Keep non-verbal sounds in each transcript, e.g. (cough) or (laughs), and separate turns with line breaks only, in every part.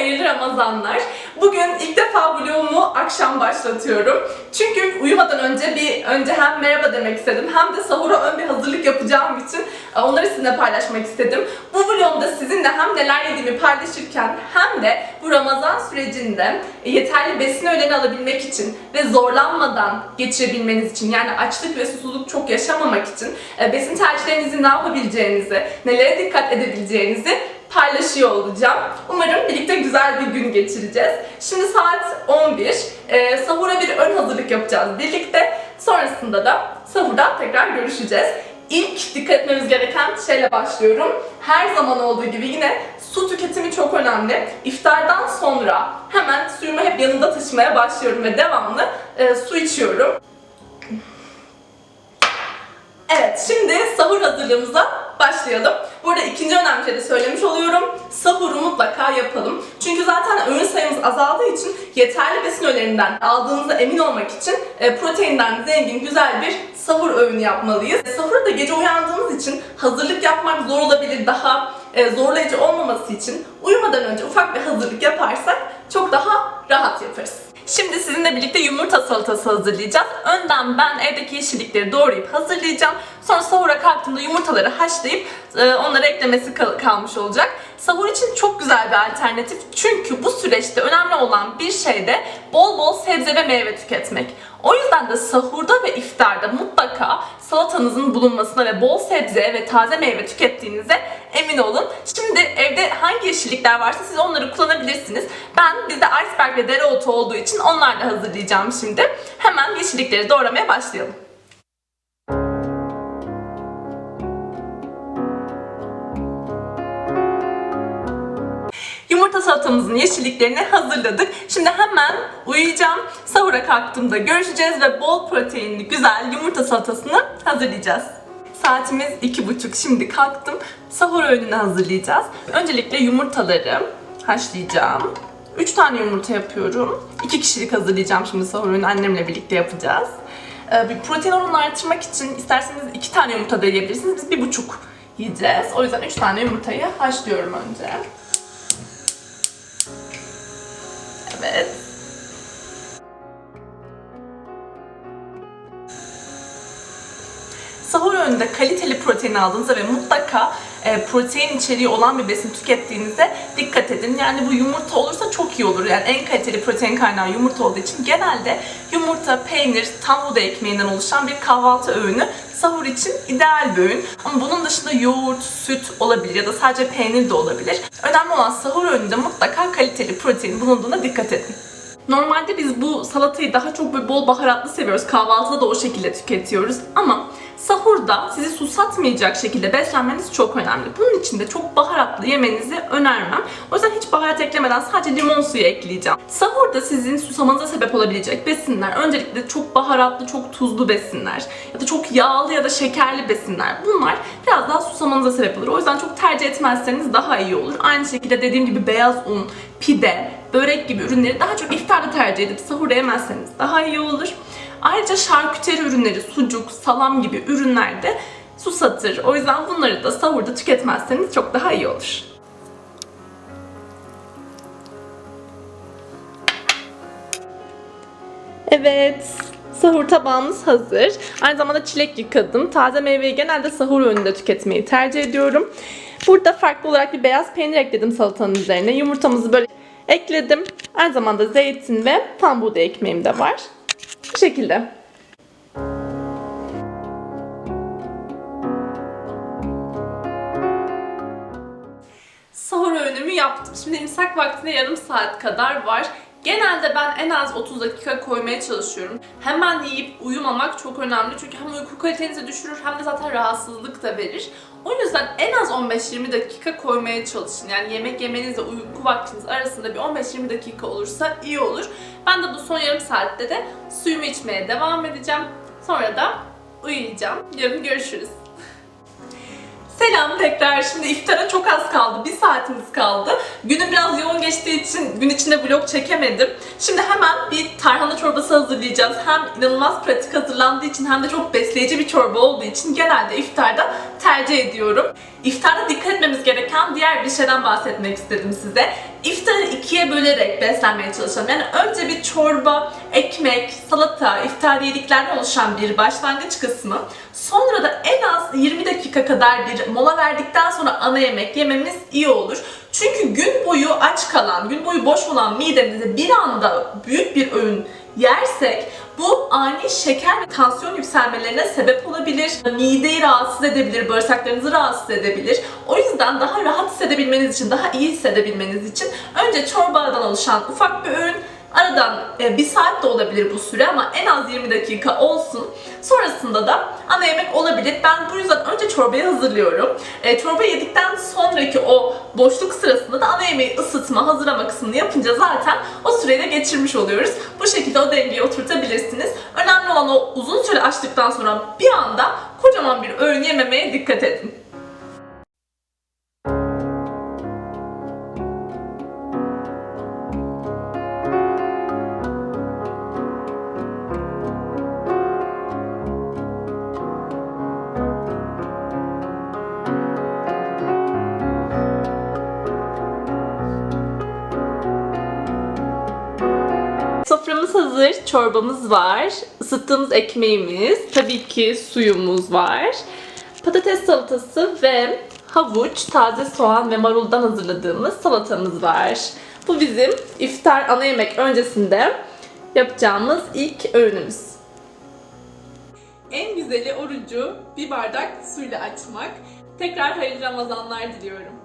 Hayırlı Ramazanlar. Bugün ilk defa vlogumu akşam başlatıyorum. Çünkü uyumadan önce bir önce hem merhaba demek istedim hem de sahura ön bir hazırlık yapacağım için e, onları sizinle paylaşmak istedim. Bu vlogumda sizinle hem neler yediğimi paylaşırken hem de bu Ramazan sürecinde yeterli besin öğeni alabilmek için ve zorlanmadan geçirebilmeniz için yani açlık ve susuzluk çok yaşamamak için e, besin tercihlerinizi ne yapabileceğinizi, nelere dikkat edebileceğinizi paylaşıyor olacağım. Umarım birlikte güzel bir gün geçireceğiz. Şimdi saat 11. Ee, sahura bir ön hazırlık yapacağız birlikte. Sonrasında da sahurda tekrar görüşeceğiz. İlk dikkat etmemiz gereken şeyle başlıyorum. Her zaman olduğu gibi yine su tüketimi çok önemli. İftardan sonra hemen suyumu hep yanında taşımaya başlıyorum ve devamlı e, su içiyorum. Evet, şimdi sahur hazırlığımıza başlayalım. Burada ikinci önemli şey de söylemiş oluyorum. Sahuru mutlaka yapalım. Çünkü zaten öğün sayımız azaldığı için yeterli besin öğelerinden aldığımıza emin olmak için e, proteinden zengin güzel bir sahur öğünü yapmalıyız. Sahura da gece uyandığımız için hazırlık yapmak zor olabilir. Daha e, zorlayıcı olmaması için uyumadan önce ufak bir hazırlık yaparsak çok daha rahat yaparız. Şimdi sizinle birlikte yumurta salatası hazırlayacağız. Önden ben evdeki yeşillikleri doğrayıp hazırlayacağım. Sonra sahura kalktığımda yumurtaları haşlayıp e, onları eklemesi kal- kalmış olacak. Sahur için çok güzel bir alternatif. Çünkü bu süreçte önemli olan bir şey de bol bol sebze ve meyve tüketmek. O yüzden de sahurda ve iftarda mutlaka salatanızın bulunmasına ve bol sebze ve taze meyve tükettiğinize emin olun. Şimdi evde hangi yeşillikler varsa siz onları kullanabilirsiniz. Ben bizde iceberg ve dereotu olduğu için onlarla hazırlayacağım şimdi. Hemen yeşillikleri doğramaya başlayalım. Salatamızın yeşilliklerini hazırladık. Şimdi hemen uyuyacağım. Sahura kalktığımda görüşeceğiz ve bol proteinli güzel yumurta salatasını hazırlayacağız. Saatimiz iki buçuk. Şimdi kalktım. Sahur öğününü hazırlayacağız. Öncelikle yumurtaları haşlayacağım. 3 tane yumurta yapıyorum. 2 kişilik hazırlayacağım şimdi sahur öğünü annemle birlikte yapacağız. Ee, bir protein oranını artırmak için isterseniz 2 tane yumurta da yiyebilirsiniz. Biz bir buçuk yiyeceğiz. O yüzden 3 tane yumurtayı haşlıyorum önce. Evet. Sahur öğünde kaliteli protein aldığınızda ve mutlaka e, protein içeriği olan bir besin tükettiğinizde dikkat edin. Yani bu yumurta olursa çok iyi olur. Yani en kaliteli protein kaynağı yumurta olduğu için genelde yumurta, peynir, tam buğday ekmeğinden oluşan bir kahvaltı öğünü sahur için ideal bir öğün. Ama bunun dışında yoğurt, süt olabilir ya da sadece peynir de olabilir. Önemli olan sahur öğününde mutlaka kaliteli protein bulunduğuna dikkat edin. Normalde biz bu salatayı daha çok böyle bol baharatlı seviyoruz. Kahvaltıda da o şekilde tüketiyoruz. Ama sahurda sizi susatmayacak şekilde beslenmeniz çok önemli. Bunun için de çok baharatlı yemenizi önermem. O yüzden hiç baharat eklemeden sadece limon suyu ekleyeceğim. Sahurda sizin susamanıza sebep olabilecek besinler öncelikle çok baharatlı, çok tuzlu besinler ya da çok yağlı ya da şekerli besinler. Bunlar biraz daha susamanıza sebep olur. O yüzden çok tercih etmezseniz daha iyi olur. Aynı şekilde dediğim gibi beyaz un, pide, börek gibi ürünleri daha çok iftarda tercih edip sahurda yemezseniz daha iyi olur. Ayrıca şarküteri ürünleri, sucuk, salam gibi ürünler de susatır. O yüzden bunları da sahurda tüketmezseniz çok daha iyi olur. Evet, sahur tabağımız hazır. Aynı zamanda çilek yıkadım. Taze meyveyi genelde sahur öğününde tüketmeyi tercih ediyorum. Burada farklı olarak bir beyaz peynir ekledim salatanın üzerine. Yumurtamızı böyle ekledim. Aynı zamanda zeytin ve tam buğday ekmeğim de var. Bu şekilde. Sahur öğünümü yaptım. Şimdi imsak vaktine yarım saat kadar var. Genelde ben en az 30 dakika koymaya çalışıyorum. Hemen yiyip uyumamak çok önemli. Çünkü hem uyku kalitenizi düşürür hem de zaten rahatsızlık da verir. O yüzden en az 15-20 dakika koymaya çalışın. Yani yemek yemenizle uyku vaktiniz arasında bir 15-20 dakika olursa iyi olur. Ben de bu son yarım saatte de suyumu içmeye devam edeceğim. Sonra da uyuyacağım. Yarın görüşürüz. Selam tekrar. Şimdi iftara çok az kaldı. Bir saatimiz kaldı. Günüm biraz yoğun geçtiği için gün içinde vlog çekemedim. Şimdi hemen bir tarhana çorbası hazırlayacağız. Hem inanılmaz pratik hazırlandığı için hem de çok besleyici bir çorba olduğu için genelde iftarda tercih ediyorum. İftarda dikkat etmemiz gereken diğer bir şeyden bahsetmek istedim size. İftarı ikiye bölerek beslenmeye çalışalım. Yani önce bir çorba, ekmek, salata, iftar yediklerden oluşan bir başlangıç kısmı. Sonra da en az 20 dakika kadar bir mola verdikten sonra ana yemek yememiz iyi olur. Çünkü gün boyu aç kalan, gün boyu boş olan midemize bir anda büyük bir öğün yersek bu ani şeker ve tansiyon yükselmelerine sebep olabilir. Mideyi rahatsız edebilir, bağırsaklarınızı rahatsız edebilir. O yüzden daha rahat hissedebilmeniz için, daha iyi hissedebilmeniz için önce çorbadan oluşan ufak bir öğün, Aradan e, bir saat de olabilir bu süre ama en az 20 dakika olsun. Sonrasında da ana yemek olabilir. Ben bu yüzden önce çorbayı hazırlıyorum. E, çorba yedikten sonraki o boşluk sırasında da ana yemeği ısıtma, hazırlama kısmını yapınca zaten o süreyi de geçirmiş oluyoruz. Bu şekilde o dengeyi oturtabilirsiniz. Önemli olan o uzun süre açtıktan sonra bir anda kocaman bir öğün yememeye dikkat edin. Soframız hazır, çorbamız var, ısıttığımız ekmeğimiz, tabii ki suyumuz var, patates salatası ve havuç, taze soğan ve maruldan hazırladığımız salatamız var. Bu bizim iftar ana yemek öncesinde yapacağımız ilk öğünümüz. En güzeli orucu bir bardak suyla açmak. Tekrar hayırlı Ramazanlar diliyorum.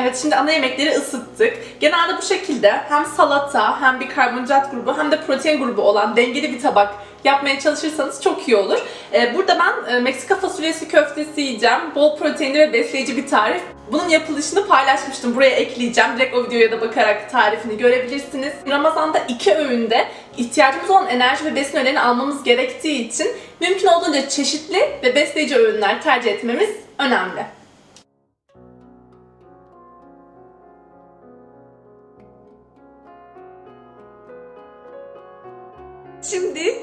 Evet şimdi ana yemekleri ısıttık. Genelde bu şekilde hem salata hem bir karbonhidrat grubu hem de protein grubu olan dengeli bir tabak yapmaya çalışırsanız çok iyi olur. Ee, burada ben e, Meksika fasulyesi köftesi yiyeceğim. Bol proteinli ve besleyici bir tarif. Bunun yapılışını paylaşmıştım. Buraya ekleyeceğim. Direkt o videoya da bakarak tarifini görebilirsiniz. Ramazan'da iki öğünde ihtiyacımız olan enerji ve besin öğelerini almamız gerektiği için mümkün olduğunca çeşitli ve besleyici öğünler tercih etmemiz önemli.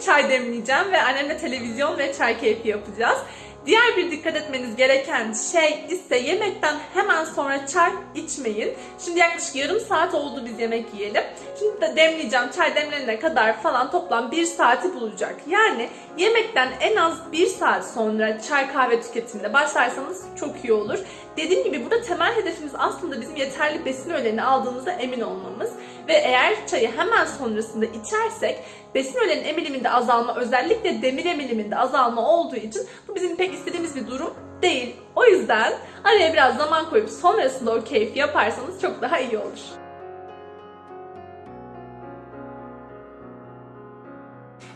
Çay demleyeceğim ve annemle televizyon ve çay keyfi yapacağız. Diğer bir dikkat etmeniz gereken şey ise yemekten hemen sonra çay içmeyin. Şimdi yaklaşık yarım saat oldu biz yemek yiyelim. De demleyeceğim. Çay demlenene kadar falan toplam bir saati bulacak. Yani yemekten en az bir saat sonra çay kahve tüketimine başlarsanız çok iyi olur. Dediğim gibi burada temel hedefimiz aslında bizim yeterli besin öğelerini aldığımıza emin olmamız. Ve eğer çayı hemen sonrasında içersek besin öğelerinin emiliminde azalma özellikle demir emiliminde azalma olduğu için bu bizim pek istediğimiz bir durum değil. O yüzden araya biraz zaman koyup sonrasında o keyfi yaparsanız çok daha iyi olur.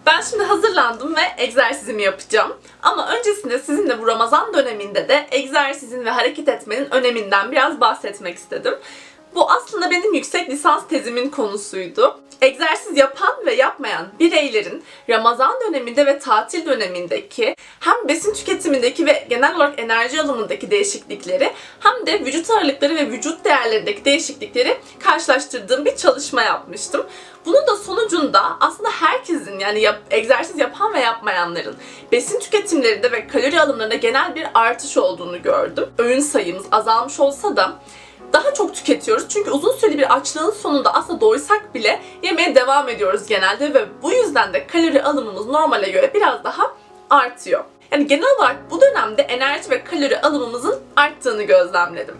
Ben şimdi hazırlandım ve egzersizimi yapacağım. Ama öncesinde sizinle bu Ramazan döneminde de egzersizin ve hareket etmenin öneminden biraz bahsetmek istedim. Bu aslında benim yüksek lisans tezimin konusuydu. Egzersiz yapan ve yapmayan bireylerin Ramazan döneminde ve tatil dönemindeki hem besin tüketimindeki ve genel olarak enerji alımındaki değişiklikleri hem de vücut ağırlıkları ve vücut değerlerindeki değişiklikleri karşılaştırdığım bir çalışma yapmıştım. Bunun da sonucunda aslında herkesin yani yap, egzersiz yapan ve yapmayanların besin tüketimlerinde ve kalori alımlarında genel bir artış olduğunu gördüm. Öğün sayımız azalmış olsa da daha çok tüketiyoruz. Çünkü uzun süreli bir açlığın sonunda aslında doysak bile yemeye devam ediyoruz genelde ve bu yüzden de kalori alımımız normale göre biraz daha artıyor. Yani genel olarak bu dönemde enerji ve kalori alımımızın arttığını gözlemledim.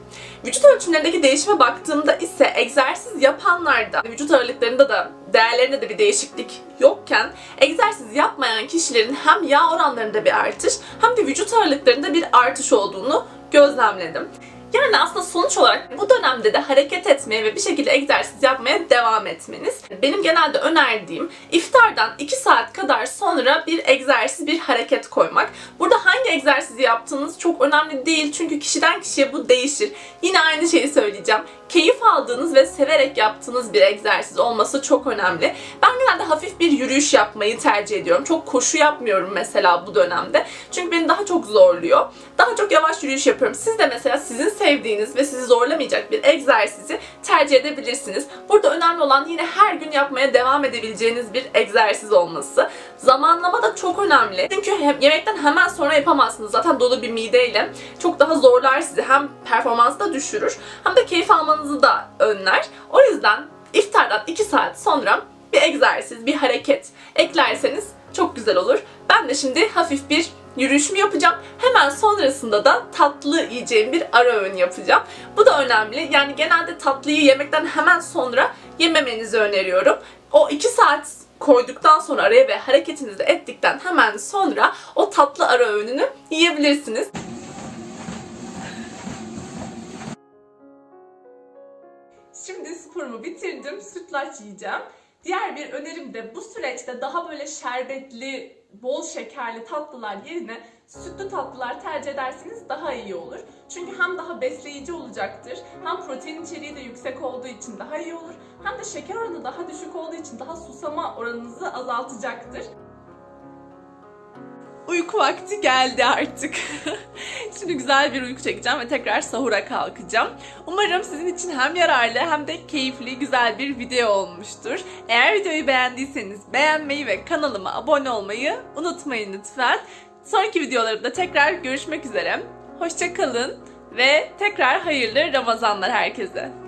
Vücut ölçümlerindeki değişime baktığımda ise egzersiz yapanlarda vücut ağırlıklarında da değerlerinde de bir değişiklik yokken egzersiz yapmayan kişilerin hem yağ oranlarında bir artış hem de vücut ağırlıklarında bir artış olduğunu gözlemledim. Yani aslında sonuç olarak bu dönemde de hareket etmeye ve bir şekilde egzersiz yapmaya devam etmeniz. Benim genelde önerdiğim iftardan 2 saat kadar sonra bir egzersiz, bir hareket koymak. Burada hangi egzersizi yaptığınız çok önemli değil çünkü kişiden kişiye bu değişir. Yine aynı şeyi söyleyeceğim. Keyif aldığınız ve severek yaptığınız bir egzersiz olması çok önemli. Ben genelde hafif bir yürüyüş yapmayı tercih ediyorum. Çok koşu yapmıyorum mesela bu dönemde. Çünkü beni daha çok zorluyor. Daha çok yavaş yürüyüş yapıyorum. Siz de mesela sizin sevdiğiniz ve sizi zorlamayacak bir egzersizi tercih edebilirsiniz. Burada önemli olan yine her gün yapmaya devam edebileceğiniz bir egzersiz olması. Zamanlama da çok önemli. Çünkü yemekten hemen sonra yapamazsınız. Zaten dolu bir mideyle çok daha zorlar sizi. Hem performansı da düşürür hem de keyif almanızı da önler. O yüzden iftardan 2 saat sonra bir egzersiz, bir hareket eklerseniz çok güzel olur. Ben de şimdi hafif bir yürüyüşümü yapacağım. Hemen sonrasında da tatlı yiyeceğim bir ara öğün yapacağım. Bu da önemli. Yani genelde tatlıyı yemekten hemen sonra yememenizi öneriyorum. O 2 saat koyduktan sonra araya ve hareketinizi ettikten hemen sonra o tatlı ara öğününü yiyebilirsiniz. Şimdi sporumu bitirdim. Sütlaç yiyeceğim. Diğer bir önerim de bu süreçte daha böyle şerbetli, bol şekerli tatlılar yerine sütlü tatlılar tercih ederseniz daha iyi olur. Çünkü hem daha besleyici olacaktır, hem protein içeriği de yüksek olduğu için daha iyi olur, hem de şeker oranı daha düşük olduğu için daha susama oranınızı azaltacaktır. Uyku vakti geldi artık. (laughs) Şimdi güzel bir uyku çekeceğim ve tekrar sahura kalkacağım. Umarım sizin için hem yararlı hem de keyifli güzel bir video olmuştur. Eğer videoyu beğendiyseniz beğenmeyi ve kanalıma abone olmayı unutmayın lütfen. Sonraki videolarımda tekrar görüşmek üzere. Hoşçakalın ve tekrar hayırlı Ramazanlar herkese.